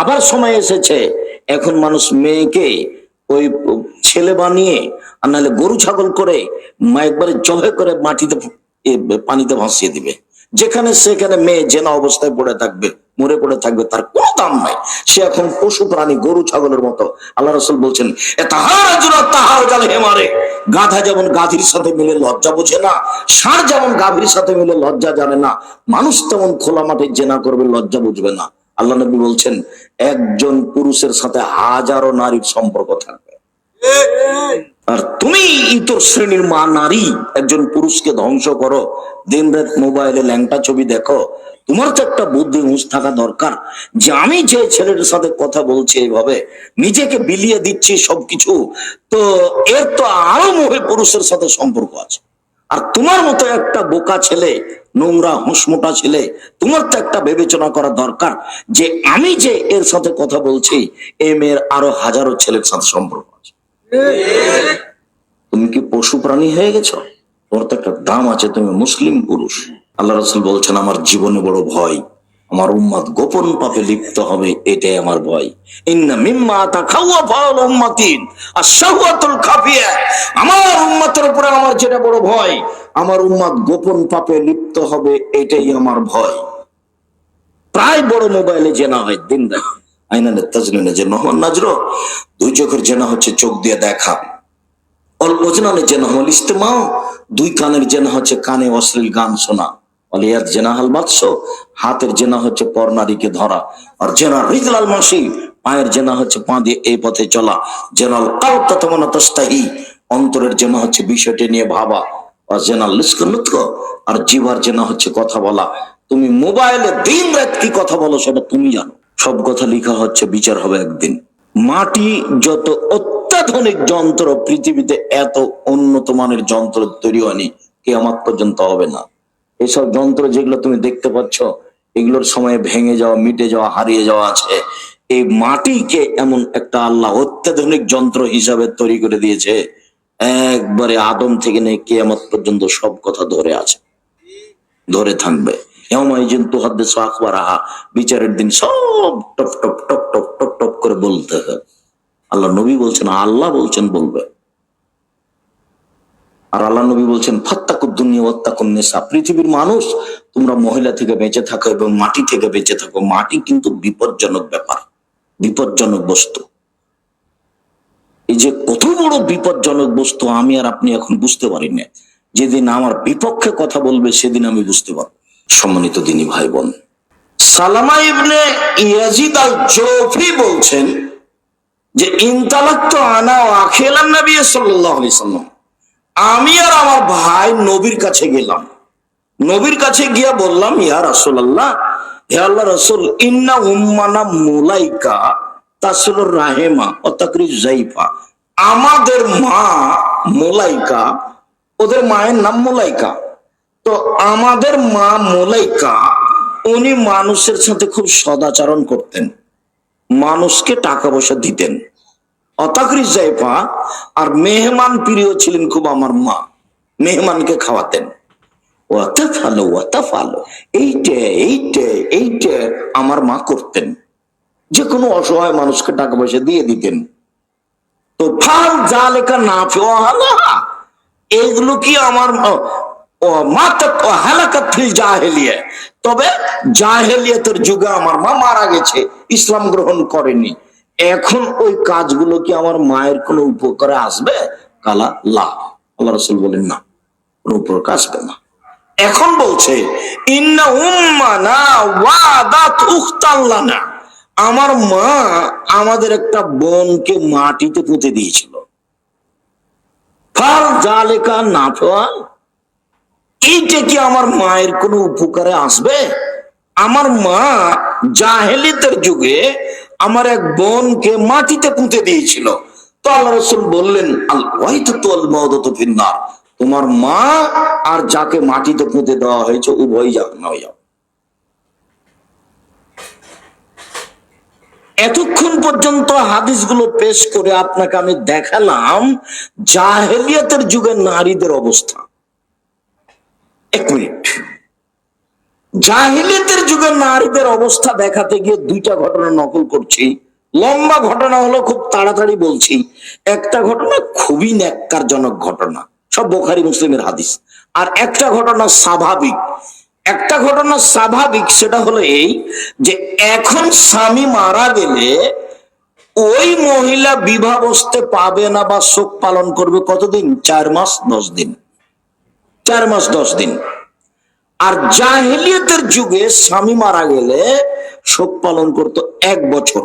আবার সময় এসেছে। এখন মানুষ মেয়েকে ওই ছেলে বানিয়ে আর নাহলে গরু ছাগল করে মা একবারে জবে করে মাটিতে পানিতে ভাসিয়ে দিবে। যেখানে সেখানে মেয়ে জেনা অবস্থায় পড়ে থাকবে, মরে পড়ে থাকবে, তার কোনো দাম নাই। সে এখন পশু প্রাণী, গরু ছাগলের মতো। আল্লাহ রসুল বলছেন গাধা যেমন গাধীর সাথে মিলে লজ্জা বোঝে না, ষাঁড় যেমন গাভীর সাথে মিলে লজ্জা জানে না, মানুষ তেমন খোলা মাঠে জেনা করবে, লজ্জা বুঝবে না। আল্লাহ নবী বলছেন, একজন পুরুষের সাথে হাজারো নারীর সম্পর্ক থাকবে। আর তুমি ইতর শ্রেণির মা নারী, একজন পুরুষকে ধ্বংস করো দিন রাত মোবাইলে ল্যাংটা ছবি দেখো। তোমার তো একটা বুদ্ধি হুঁশ থাকা দরকার যে আমি যে ছেলের সাথে কথা বলছি এইভাবে, নিজেকে বিলিয়ে দিচ্ছি সবকিছু, তো এর তো আরও মহে পুরুষের সাথে সম্পর্ক আছে। আর তোমার মতো একটা বোকা ছেলে, নোংরা হুঁসমোটা ছেলে, তোমার তো একটা বিবেচনা করা দরকার যে আমি যে এর সাথে কথা বলছি, এ মেয়ের আরও হাজারো ছেলের সাথে সম্পর্ক আছে। তুমি কি পশু প্রাণী হয়ে গেছ? তোমার তো একটা দাম আছে, তুমি মুসলিম পুরুষ। আল্লাহ রসুল বলছেন, আমার জীবনে বড় ভয় আমার উম্মাদ গোপন পাপে লিপ্ত হবে, এটাই আমার ভয়। ইন্না মিম্মা তা খাওয়া ফল উম্মাতিন আর শাহুয়াতুল খাফিয়া। আমার উম্মাতের উপরে আমার যেটা বড় ভয়, আমার উম্মাদ গোপন পাপে লিপ্ত হবে, এটাই আমার ভয়। প্রায় বড় মোবাইলে জেনা হয়, দিন দেখ আইনানে তাজলিনে যে নহমান নাজর। দুই চোখের জেনা হচ্ছে চোখ দিয়ে দেখা। অল্প জেনা হল ইস্তেমাও দুই কানের জেনা হচ্ছে কানে অশ্লীল গান শোনা। অলিয়ার জেনা হাতের জেনা হচ্ছে ধরা, আর জেনা রিজলাল মাসি পায়ের জেনা হচ্ছে পা দিয়ে এই পথে চলা। জেনাল অন্তরের জেনা হচ্ছে বিষয়টি নিয়ে ভাবা, আর জেনাল লিস্ক আর জিভার জেনা হচ্ছে কথা বলা। তুমি মোবাইলে দিন রাত কি কথা বলো সেটা তুমি জানো। সব কথা লেখা হচ্ছে, বিচার হবে একদিন। মাটি যত অত্যাধুনিক যন্ত্র, পৃথিবীতে এত উন্নত মানের যন্ত্র তৈরি হয়নি, কেয়ামত পর্যন্ত হবে না। এসব যন্ত্র যেগুলো তুমি দেখতে পাচ্ছ, এগুলোর সময় ভেঙে যাওয়া, মিটে যাওয়া, হারিয়ে যাওয়া আছে। এই মাটিকে এমন একটা আল্লাহ অত্যাধুনিক যন্ত্র হিসাবে তৈরি করে দিয়েছে, একবারে আদম থেকে নিয়ে কেয়ামত পর্যন্ত সব কথা ধরে আছে, ধরে থাকবে। বিচারের দিন সব top top top top top top করে বলতে হবে আল্লাহ নবী বলছেন, আল্লাহ বলছেন, বলবে। আর আল্লাহ নবী বলছেন, ফাত্তাকুদ দুনিয়া ওয়াত্তাকুন নিসা। পৃথিবীর মানুষ, তোমরা মহিলা থেকে বেঁচে থাকো এবং মাটি থেকে বেঁচে থাকো। মাটি কিন্তু বিপজ্জনক ব্যাপার, বিপজ্জনক বস্তু। এই যে কত বড় বিপজ্জনক বস্তু, আমি আর আপনি এখন বুঝতে পারি না যেদিন আমার বিপক্ষে কথা বলবে, সেদিন আমি বুঝতে পারব। সম্মানিত দিনী ভাই বোন সালামা ইবনে ইয়াজিদ আল জোফি বলছেন যে, ইনতালাক্ত আনা ও আখেলাম নবী সাল্লাল্লাহু আলাইহি সাল্লাম আমি আর আমার ভাই নবীর কাছে গেলাম। নবীর কাছে গিয়া বললাম, ইয়া রাসূলুল্লাহ, হে আল্লাহ রাসূল, ইন্না উম্মানা মুলাইকা তাসলুর রাহেমা ও তাকরি জাইফা। আমাদের মা মোলাইকা, ওদের মায়ের নাম মোলাইকা। তো আমাদের মা মোলাইকা, উনি মানুষের সাথে খুব সদাচরণ করতেন। মানুষকে টাকা পয়সা দিতেন। অতাকরি জাইফা আর মেহমান প্রিয় ছিলেন খুব আমার মা। মেহমানকে খাওয়াতেন। ওয়াতা ফালো ওয়াতা ফালো এইটে এইটে এইটে আমার মা করতেন। যে কোনো অসহায় মানুষকে টাকা পয়সা দিয়ে দিতেন। তো ফাল যা লেখা না এগুলো কি আমার তবে জাহেলিয়াতের যুগে আমার মা মারা গেছে, ইসলাম গ্রহণ করেনি। এখন ওই কাজগুলো কি আমার মায়ের কোনো উপকারে আসবে? কালা, লা। আল্লাহ রসুল বলেন, না, কোনো উপকার আসবে না। এখন বলছে আমার মা আমাদের একটা বোনকে মাটিতে পুঁতে দিয়েছিল। ফাল জালেকা না ফেওয়াল এইটা কি আমার মায়ের কোনো উপকারে আসবে? আমার মা জাহেলিতের যুগে আমার এক বোনকে মাটিতে পুঁতে দিয়েছিল। তো আল্লাহ রসুল বললেন, আল ওয়াইতাতুল মাউদাতু ফিন্নার। তোমার মা আর যাকে মাটিতে পুঁতে দেওয়া হয়েছে উভয় যাক না এতক্ষণ পর্যন্ত হাদিসগুলো পেশ করে আপনাকে আমি দেখালাম জাহেলিয়াতের যুগে নারীদের অবস্থা। এক মিনিট। জাহিলিয়াতের যুগে নারীদের অবস্থা দেখাতে গিয়ে দুইটা ঘটনা নকল করছি। লম্বা ঘটনা হলো খুব তাড়াতাড়ি বলছি। একটা ঘটনা খুবই ন্যাক্কারজনক ঘটনা। সব বোখারি মুসলিমের হাদিস। আর একটা ঘটনা স্বাভাবিক। একটা ঘটনা স্বাভাবিক, সেটা হলো এই যে এখন স্বামী মারা গেলে ওই মহিলা বিবাহ বসতে পাবে না বা শোক পালন করবে কতদিন? চার মাস, দশ দিন। চার মাস, দশ দিন। আর জাহিলিয়তের যুগে স্বামী মারা গেলে শোক পালন করতো এক বছর।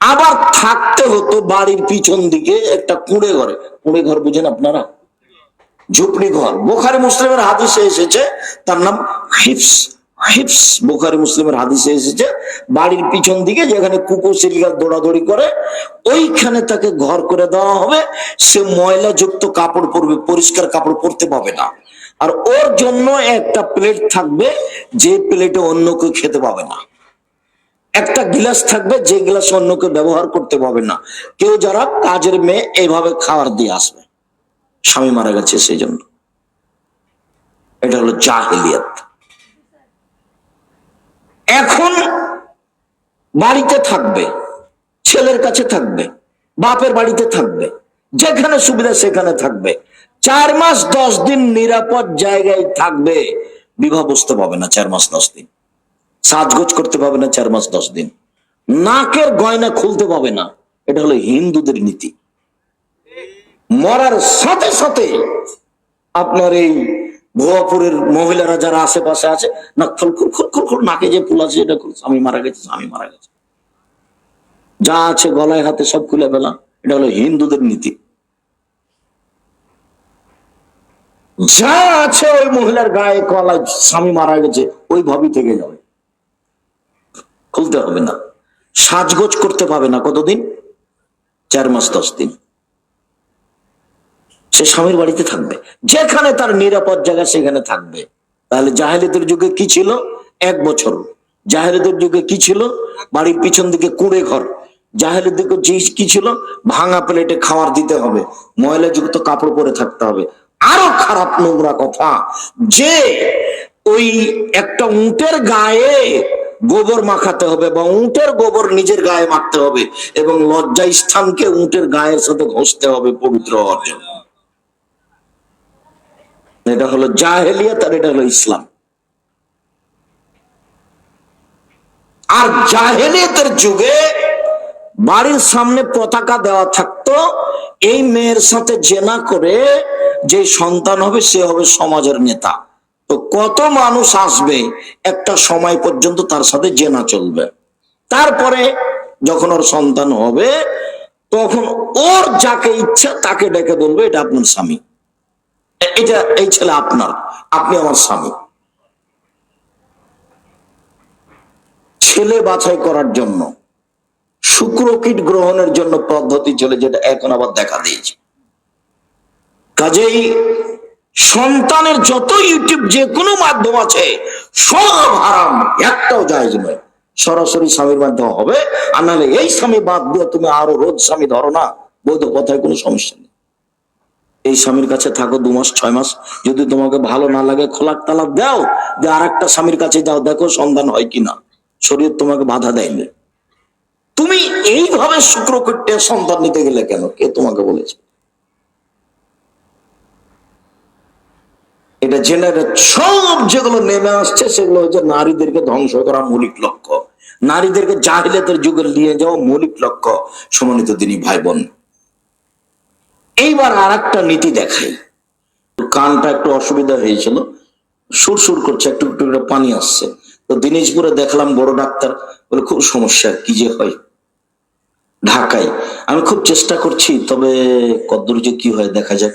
আবার থাকতে হতো বাড়ির পিছন দিকে একটা কুঁড়ে ঘরে। কুঁড়ে ঘর বুঝেন আপনারা? ঝুপড়ি ঘর। বোখারি মুসলিমের হাদিসে এসেছে, তার নাম হিপস হিপস বোখারি মুসলিমের হাদিসে এসেছে, বাড়ির পিছন দিকে যেখানে কুকুর সিলিকা দৌড়াদৌড়ি করে, ওইখানে তাকে ঘর করে দেওয়া হবে। সে ময়লা যুক্ত কাপড় পরবে, পরিষ্কার কাপড় পরতে পাবে না। আর ওর জন্য একটা প্লেট থাকবে, যে প্লেটে অন্য কেউ খেতে পাবে না। একটা গ্লাস থাকবে, যে গ্লাস অন্য কেউ ব্যবহার করতে পাবে না। কেউ যারা কাজের মেয়ে এইভাবে খাবার দিয়ে আসবে। স্বামী মারা গেছে সেই জন্য। এটা হলো জাহিলিয়াত। এখন বাড়িতে থাকবে, ছেলের কাছে থাকবে, বাপের বাড়িতে থাকবে, যেখানে সুবিধা সেখানে থাকবে। চার মাস দশ দিন নিরাপদ জায়গায় থাকবে, বিবাহ বসতে পাবে না চার মাস দশ দিন। সাজগোজ করতে পাবে না চার মাস দশ দিন। নাকের গয়না খুলতে পাবে না, এটা হলো হিন্দুদের নীতি। মরার সাথে সাথে আপনার এই ভুয়াপুরের মহিলারা যারা আশেপাশে আছে না খুলখুল খুলখুল খুল নাকে যে ফুল আছে, এটা খুল স্বামী মারা গেছে, স্বামী মারা গেছে। যা আছে গলায় হাতে সব খুলে ফেলা, এটা হলো হিন্দুদের নীতি। যা আছে ওই মহিলার গায়ে কলায় স্বামী মারা গেছে ওইভাবেই থেকে যাবে। খুলতে হবে না। সাজগোজ করতে পাবে না কতদিন? চার মাস, দশ দিন। সে স্বামীর বাড়িতে থাকবে। যেখানে তার নিরাপদ জায়গা সেখানে থাকবে। তাহলে জাহেলিদের যুগে কি ছিল? এক বছর। জাহেলিদের যুগে কি ছিল? বাড়ির পিছন দিকে কুড়ে ঘর। জাহেলের দিকে যে কি ছিল? ভাঙা প্লেটে খাওয়ার দিতে হবে। ময়লা যুক্ত কাপড় পরে থাকতে হবে। আরও খারাপ নোংরা কথা। যে ওই একটা উটের গায়ে গোবর মাখাতে হবে বা উটের গোবর নিজের গায়ে মাখতে হবে এবং লজ্জা স্থানকে উটের গায়ের সাথে ঘষতে হবে পবিত্র হওয়ার জন্য। এটা হলো জাহেলিয়াত আর এটা হলো ইসলাম। আর জাহেলিয়াতের যুগে বাড়ির সামনে পতাকা দেওয়া থাকতো, এই মেয়ের সাথে জেনা করে যে সন্তান হবে, সে হবে সমাজের নেতা। তো কত মানুষ আসবে, একটা সময় পর্যন্ত তার সাথে জেনা চলবে। তারপরে যখন ওর সন্তান হবে, তখন ওর যাকে ইচ্ছা তাকে ডেকে বলবে, এটা আপনার স্বামী। এটা, এই ছেলে আপনার, আপনি আমার স্বামী। ছেলে বাছাই করার জন্য শুক্রকীট গ্রহণের জন্য পদ্ধতি চলে যেটা এখন আবার দেখা দিয়েছে। কাজেই সন্তানের যত ইউটিউব যে কোনো মাধ্যম আছে, সব হারাম, একটাও জায়জ নয়। সরাসরি স্বামীর মাধ্যমে হবে, আর নাহলে এই স্বামী বাদ দিয়ে তুমি আরও রোজ স্বামী ধরো না, বৈধ কথায় কোনো সমস্যা নেই। এই স্বামীর কাছে থাকো দু মাস, ছয় মাস, যদি তোমাকে ভালো না লাগে খোলাক তালাক দাও যে আর একটা স্বামীর কাছে যাও, দেখো সন্ধান হয় কিনা। শরীর তোমাকে বাধা দেয়নি। তুমি এইভাবে শুক্রকীটে সন্তান নিতে গেলে কেন? কে তোমাকে বলেছে। এটা জেনারেট সব যেগুলো নেমে আসছে, সেগুলো হচ্ছে নারীদেরকে ধ্বংস করা মৌলিক লক্ষ্য। নারীদেরকে জাহিলাতের যুগে নিয়ে যাওয়া মৌলিক লক্ষ্য সমানিত তিনি ভাই বোন এইবার আর একটা নীতি দেখাই। কানটা একটু অসুবিধা হয়েছিল সুর সুর করছে, একটু একটু পানি আসছে। তো দিনাজপুরে দেখলাম বড় ডাক্তার, বলে, খুব সমস্যা, কি যে হয়? ঢাকায়। আমি খুব চেষ্টা করছি, তবে কদ্দূর যে কি হয় দেখা যাক।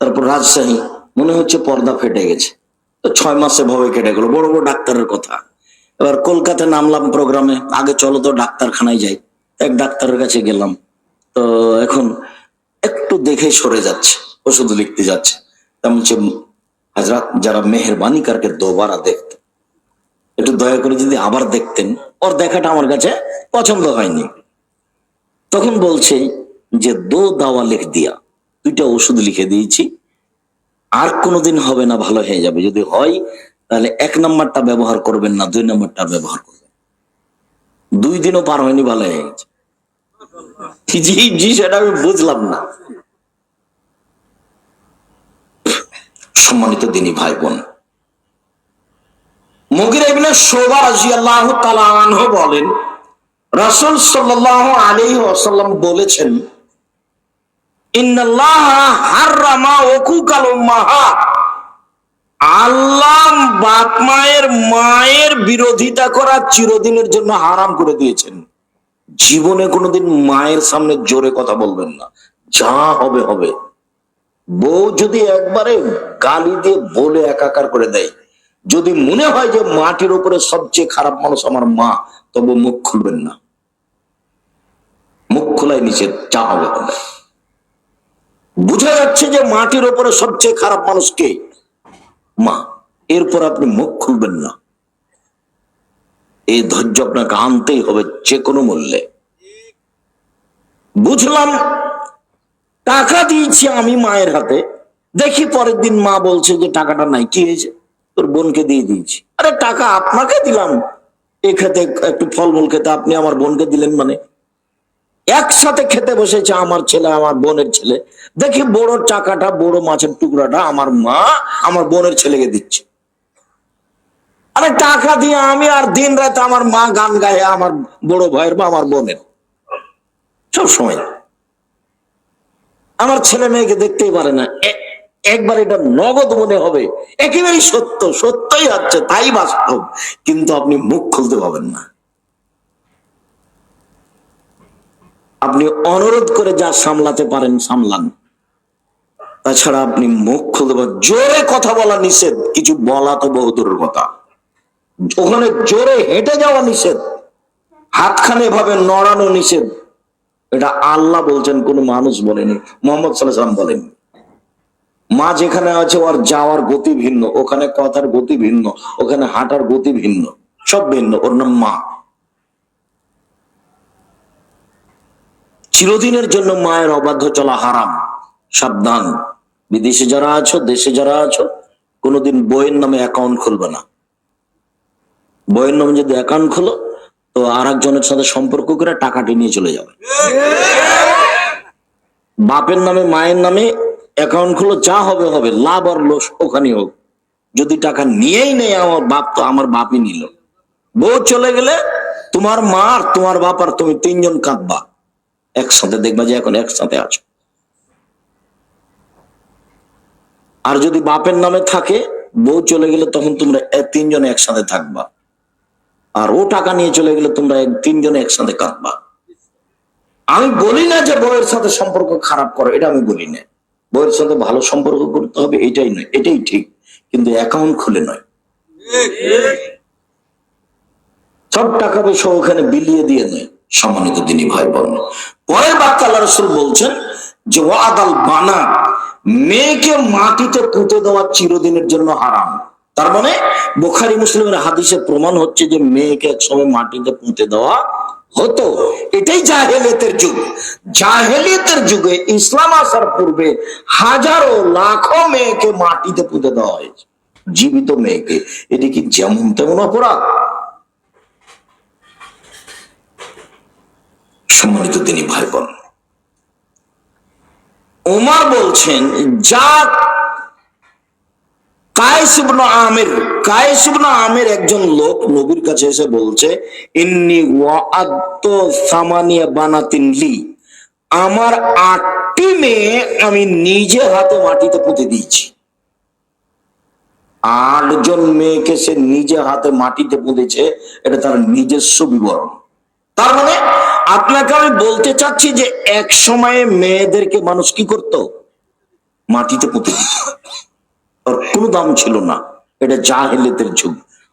তারপর রাজশাহী, মনে হচ্ছে পর্দা ফেটে গেছে। তো ছয় মাসে ভাবে কেটে গেল, বড় বড় ডাক্তারের কথা। এবার কলকাতায় নামলাম প্রোগ্রামে, আগে চলো তো ডাক্তারখানায় যাই। এক ডাক্তারের কাছে গেলাম। তো এখন একটু দেখে সরে যাচ্ছে, ওষুধ লিখতে যাচ্ছে। তেমন হচ্ছে হাজরাত, যারা মেহরবানি কারকে দোবারা দেখতে, একটু দয়া করে যদি আবার দেখতেন। ওর দেখাটা আমার কাছে পছন্দ হয়নি। তখন বলছে যে, দো দাওয়া লিখ দিয়া। দুইটা ওষুধ লিখে দিয়েছি। আর কোনোদিন হবে না, ভালো হয়ে যাবে। যদি হয়, তাহলে এক নাম্বারটা ব্যবহার করবেন না, দুই নাম্বারটা ব্যবহার করবেন। দুই দিনও পার হয়নি, ভালো হয়ে গেছে। জি জি, সেটা আমি বুঝলাম না। সম্মানিত দিনী ভাই বোন মুগির ইবনে শোভা বলেন রাসূল সাল্লাল্লাহু আলাইহি ওয়াসাল্লাম বলেছেন আল্লাহ বাপ মায়ের মায়ের বিরোধিতা করা চিরদিনের জন্য হারাম করে দিয়েছেন। জীবনে কোনোদিন মায়ের সামনে জোরে কথা বলবেন না। যা হবে হবে। বউ যদি একবারে গালি দিয়ে বলে একাকার করে দেয়, যদি মনে হয় যে মাটির উপরে সবচেয়ে খারাপ মানুষ আমার মা তবে মুখ খুলবেন না। মুখ খোলাই নিষেধ যা হবে বোঝা যাচ্ছে যে মাটির উপরে সবচেয়ে খারাপ মানুষ কে? মা, এরপর আপনি মুখ খুলবেন না। এই ধৈর্য আপনাকে আনতেই হবে যে কোনো মূল্যে। বুঝলাম, টাকা দিয়েছি আমি মায়ের হাতে। দেখি পরের দিন মা বলছে যে টাকাটা নাই কি হয়েছে, তোর বোনকে দিয়ে দিয়েছি। আরে টাকা আপনাকে দিলাম। এ খেতে একটু ফলমূল খেতে, আপনি আমার বোনকে দিলেন মানে। একসাথে খেতে বসেছে আমার ছেলে, আমার বোনের ছেলে। দেখি বড় টাকাটা বড় মাছের টুকরাটা আমার মা আমার বোনের ছেলেকে দিচ্ছে। আরে টাকা দিয়ে আমি আর দিন রাত আমার মা গান গায়ে, আমার বড় ভাইয়ের বা আমার বোনের। সব সময়। আমার ছেলে মেয়েকে দেখতেই পারে না। একবার এটা নগদ মনে হবে। একেবারেই সত্য, সত্যই হচ্ছে, তাই বাস্তব। কিন্তু আপনি মুখ খুলতে পাবেন না। আপনি অনুরোধ করে যা সামলাতে পারেন, সামলান। তাছাড়া আপনি মুখ খুলতে পারেন জোরে কথা বলা নিষেধ। কিছু বলা তো বহুদূরের কথা। ওখানে জোরে হেঁটে যাওয়া নিষেধ। হাতখানে এভাবে নড়ানো নিষেধ। এটা আল্লাহ বলছেন, কোন মানুষ বলেনি। মোহাম্মদ সাল্লাম বলেন। মা যেখানে আছে ওর যাওয়ার গতি ভিন্ন ওখানে কথার গতি ভিন্ন ওখানে হাঁটার গতি ভিন্ন সব ভিন্ন ওর নাম মা। চিরদিনের জন্য মায়ের অবাধ্য চলা হারাম সাবধান। বিদেশে যারা আছো দেশে যারা আছো কোনোদিন বইয়ের নামে অ্যাকাউন্ট খুলবে না। বইয়ের নামে যদি অ্যাকাউন্ট খোলো তো আর একজনের সাথে সম্পর্ক করে টাকাটি নিয়ে চলে যাবে। বাপের নামে মায়ের নামে অ্যাকাউন্ট খুলো, যা হবে হবে। লাভ আর লোস ওখানে হোক। যদি টাকা নিয়েই নেই, আমার বাপ তো আমার বাপই নিল। বউ চলে গেলে তোমার মা আর তোমার বাপ আর তুমি তিনজন কাঁদবা। একসাথে দেখবা যে এখন একসাথে আছো। আর যদি বাপের নামে থাকে, বউ চলে গেলে তখন তোমরা তিনজন একসাথে থাকবা। আর ও টাকা নিয়ে চলে গেলে তোমরা তিনজনে একসাথে কাঁদবা। আমি বলি না যে বউয়ের সাথে সম্পর্ক খারাপ করো, এটা আমি বলি না। বউয়ের সাথে ভালো সম্পর্ক করতে হবে, এটাই নয়। এটাই ঠিক, কিন্তু অ্যাকাউন্ট খুলে নয়। সব টাকা পয়সা ওখানে বিলিয়ে দিয়ে নয়, সম্মানিত দিনী ভাই বোন পরের বাক্য আল্লাহ রসুল বলছেন যে, ওয়াদাল বানা, মেয়েকে মাটিতে পুঁতে দেওয়া চিরদিনের জন্য হারাম। তার মানে বোখারি মুসলিমের হাদিসে প্রমাণ হচ্ছে যে, মেয়েকে একসময় মাটিতে পুঁতে দেওয়া হতো। এটাই জাহেলিয়তের যুগ। জাহেলিয়তের যুগে ইসলাম আসার পূর্বে হাজারো লাখো মেয়েকে মাটিতে পুঁতে দেওয়া হয়েছে। জীবিত মেয়েকে। এটি কি যেমন তেমন অপরাধ? সম্মানিত তিনি ভাই বোন ওমর বলছেন, যা কায়েস ইবনে আমির, কায়েস আমির একজন লোক নবীর কাছে এসে বলছে, ইন্নি সামানিয়া বানাতিন লি। আমার আটটি মেয়ে আমি নিজে হাতে মাটিতে পুঁতে দিয়েছি। আটজন মেয়েকে সে নিজে হাতে মাটিতে পুঁতেছে, এটা তার নিজস্ব বিবরণ। তার মানে আপনাকে আমি বলতে চাচ্ছি যে এক সময়ে মেয়েদেরকে মানুষ কি করত? মাটিতে পুঁতে দিত। ওর কোনো দাম ছিল না। এটা জাহেলেদের যুগ।